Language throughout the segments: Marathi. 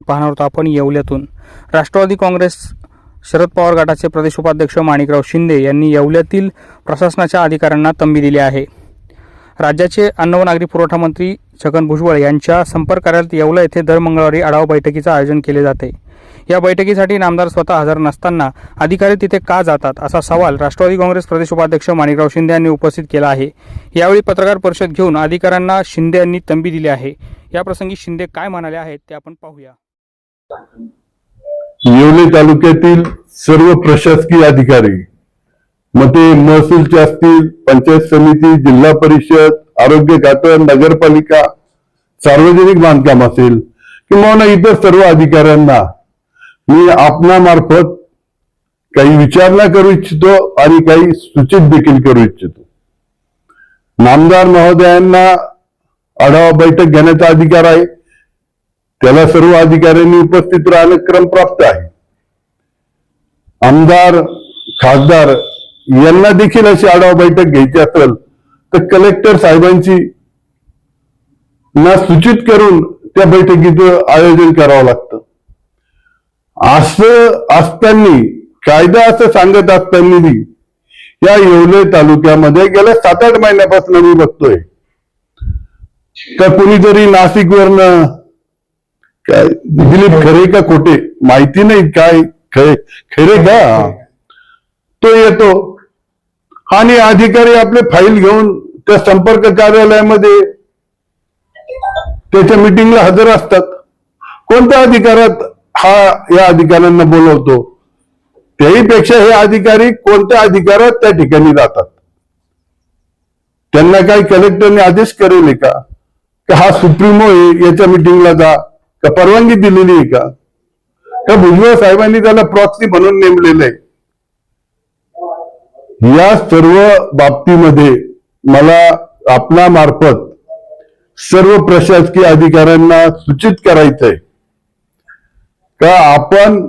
पाहणार होतो आपण येवल्यातून. राष्ट्रवादी काँग्रेस शरद पवार गटाचे प्रदेश उपाध्यक्ष माणिकराव शिंदे यांनी येवल्यातील प्रशासनाच्या अधिकाऱ्यांना तंबी दिली आहे. राज्याचे अन्न व नागरी पुरवठा मंत्री छगन भुजबळ यांच्या संपर्क कार्यालयात येवला येथे दर मंगळवारी आढावा बैठकीचं आयोजन केले जाते. या बैठकीसाठी नामदार स्वतः हजर नसताना अधिकारी तिथे का जातात असा सवाल राष्ट्रवादी काँग्रेस प्रदेश उपाध्यक्ष माणिकराव शिंदे यांनी उपस्थित केला आहे. यावेळी पत्रकार परिषद घेऊन अधिकाऱ्यांना शिंदे यांनी तंबी दिली आहे. याप्रसंगी शिंदे काय म्हणाले आहेत ते आपण पाहूया. येवले तालुक्यातील सर्व प्रशासकीय अधिकारी मग ते महसूलचे असतील पंचायत समिती जिल्हा परिषद आरोग्य खातं नगरपालिका सार्वजनिक बांधकाम असेल किंवा इतर सर्व अधिकाऱ्यांना मी आपणामार्फत काही विचारणा करू इच्छितो आणि काही सूचित देखील करू इच्छितो. नामदार महोदयांना आढावा बैठक घेण्याचा अधिकार आहे. त्याला सर्व अधिकाऱ्यांनी उपस्थित राहणं क्रमप्राप्त आहे. आमदार खासदार यांना देखील अशी आढावा बैठक घ्यायची असेल तर कलेक्टर साहेबांची ना सूचित करून त्या बैठकीचं आयोजन करावं लागतं. असं असताना कायदा असं सांगत असताना या येवले तालुक्यामध्ये गेल्या सात आठ महिन्यापासून मी बघतोय. तर कुणीतरी नाशिकवरनं काय दिलीप खरे का खोटे? माहिती नाही काय खरे खरे का? तो येतो. आणि अधिकारी आपले फाईल घेऊन त्या संपर्क कार्यालयामध्ये त्याच्या मिटिंगला हजर असतात. कोणत्या अधिकारात हा या अधिकाऱ्यांना बोलवतो? त्याहीपेक्षा हे अधिकारी कोणत्या अधिकारात त्या ठिकाणी जातात? त्यांना काही कलेक्टरने आदेश करेल का? का हा सुप्रीमो आहे याच्या मिटिंगला जा? का परवानगी दिलेली आहे का? का भुजबळ साहेबांनी त्याला प्रॉक्सी म्हणून नेमलेलं आहे? या सर्व बाबतीमध्ये मला आपला मार्फत सर्व प्रशासकीय अधिकाऱ्यांना सूचित करायचंय का आपण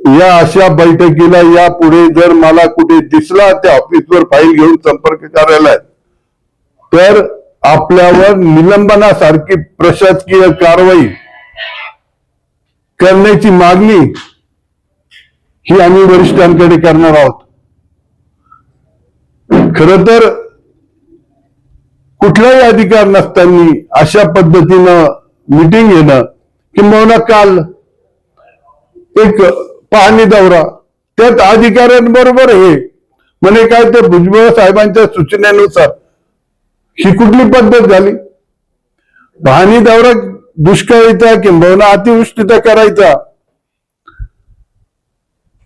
या अशा बैठकीला या पुढे जर मला कुठे दिसला त्या ऑफिसवर फाईल घेऊन संपर्क कार्यालयात तर आपल्यावर निलंबनासारखी प्रशासकीय कारवाई करण्याची मागणी ही आम्ही वरिष्ठांकडे करणार आहोत. खर तर कुठलाही अधिकार नसताना अशा पद्धतीनं मिटिंग घेणं किंबहुना काल एक पाहणी दौरा त्यात अधिकाऱ्यांबरोबर हे म्हणे काय तर भुजबळ साहेबांच्या सूचनेनुसार ही कुठली पद्धत झाली? पाहणी दौरा दुष्काळीचा किंबहुना अतिवृष्टीचा करायचा.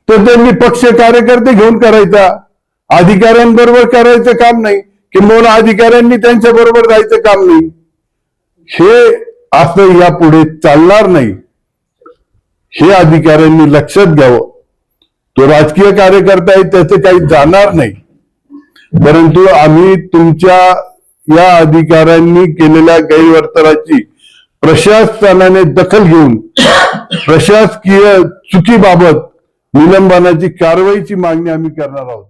तर त्यांनी पक्ष कार्यकर्ते घेऊन करायचा. अधिकाऱ्यांबरोबर करायचं काम नाही. किंबहुना अधिकाऱ्यांनी त्यांच्या बरोबर जायचं काम नाही. हे असं यापुढे चालणार नाही. हे अधिकाऱ्यांनी लक्षात घ्यावं. तो राजकीय कार्यकर्ता आहे त्याचे काही जाणार नाही. परंतु आम्ही तुमच्या या अधिकाऱ्यांनी केलेल्या गैरवर्तनाची प्रशासनाने दखल घेऊन प्रशासकीय चुकीबाबत निलंबनाची कारवाईची मागणी आम्ही करणार आहोत.